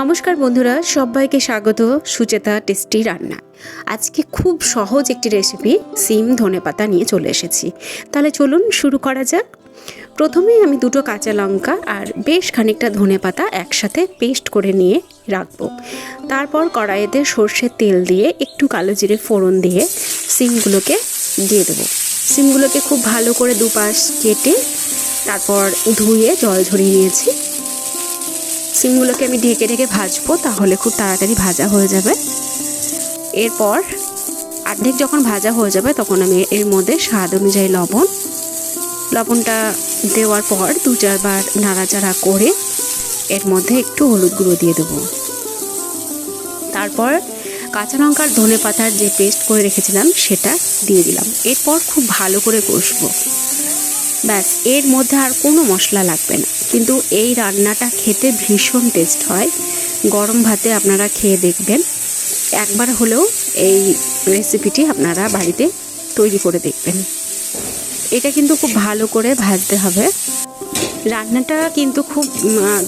নমস্কার বন্ধুরা, সবাইকে স্বাগত সুচেতা টেস্টি রান্না আজকে খুব সহজ একটি রেসিপি সিম ধনেপাতা নিয়ে চলে এসেছি। তাহলে চলুন শুরু করা যাক। প্রথমেই আমি দুটো কাঁচা লঙ্কা আর বেশ খানিকটা ধনেপাতা একসাথে পেস্ট করে নিয়ে রাখব। তারপর কড়াইতে সর্ষের তেল দিয়ে একটু কালো জিরে ফোড়ন দিয়ে সিমগুলোকে দিয়ে দেবো। সিমগুলোকে খুব ভালো করে দুপাশ কেটে তারপর ধুয়ে জল ঝরিয়ে নিয়েছি। সিমগুলোকে আমি ঢেকে ঢেকে ভাজবো, তাহলে খুব তাড়াতাড়ি ভাজা হয়ে যাবে। এরপর অর্ধেক যখন ভাজা হয়ে যাবে, তখন আমি এর মধ্যে স্বাদ অনুযায়ী লবণ। লবণটা দেওয়ার পর দু চারবার নাড়াচাড়া করে এর মধ্যে একটু হলুদ গুঁড়ো দিয়ে দেবো। তারপর কাঁচা লঙ্কার ধনে পাতার যে পেস্ট করে রেখেছিলাম, সেটা দিয়ে দিলাম। এরপর খুব ভালো করে কষবো। ব্যাস, এর মধ্যে আর কোনো মশলা লাগবে না। কিন্তু এই রান্নাটা খেতে ভীষণ টেস্ট হয়। গরম ভাতে আপনারা খেয়ে দেখবেন। একবার হলেও এই রেসিপিটি আপনারা বাড়িতে তৈরি করে দেখবেন। এটা কিন্তু খুব ভালো করে ভাজতে হবে। রান্নাটা কিন্তু খুব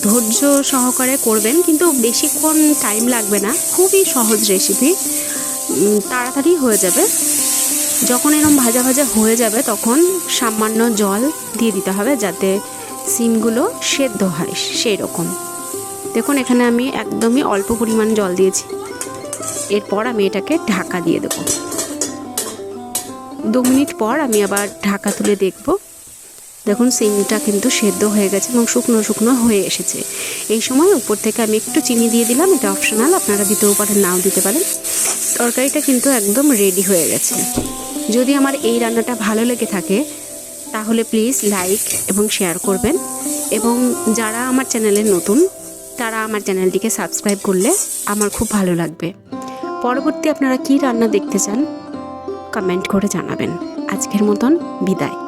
ধৈর্য সহকারে করবেন। কিন্তু বেশিক্ষণ টাইম লাগবে না। খুবই সহজ রেসিপি তাড়াতাড়ি হয়ে যাবে। যখন এরকম ভাজা ভাজা হয়ে যাবে, তখন সামান্য জল দিয়ে দিতে হবে যাতে সিমগুলো সেদ্ধ হয় সেই রকম দেখুন, এখানে আমি একদমই অল্প পরিমাণ জল দিয়েছি। এরপর আমি এটাকে ঢাকা দিয়ে দেবো। দু মিনিট পর আমি আবার ঢাকা তুলে দেখব। দেখুন, সিমটা কিন্তু সেদ্ধ হয়ে গেছে এবং শুকনো শুকনো হয়ে এসেছে। এই সময় উপর থেকে আমি একটু চিনি দিয়ে দিলাম, এটা অপশনাল, আপনারা দিতেও পারেন, নাও দিতে পারেন। তরকারিটা কিন্তু একদম রেডি হয়ে গেছে। যদি আমার এই রান্নাটা ভালো লেগে থাকে, তাহলে প্লিজ লাইক এবং শেয়ার করবেন। এবং যারা আমার চ্যানেলে নতুন, তারা আমার চ্যানেলটিকে সাবস্ক্রাইব করলে আমার খুব ভালো লাগবে। পরবর্তী আপনারা কি রান্না দেখতে চান কমেন্ট করে জানাবেন। আজকের মতন বিদায়।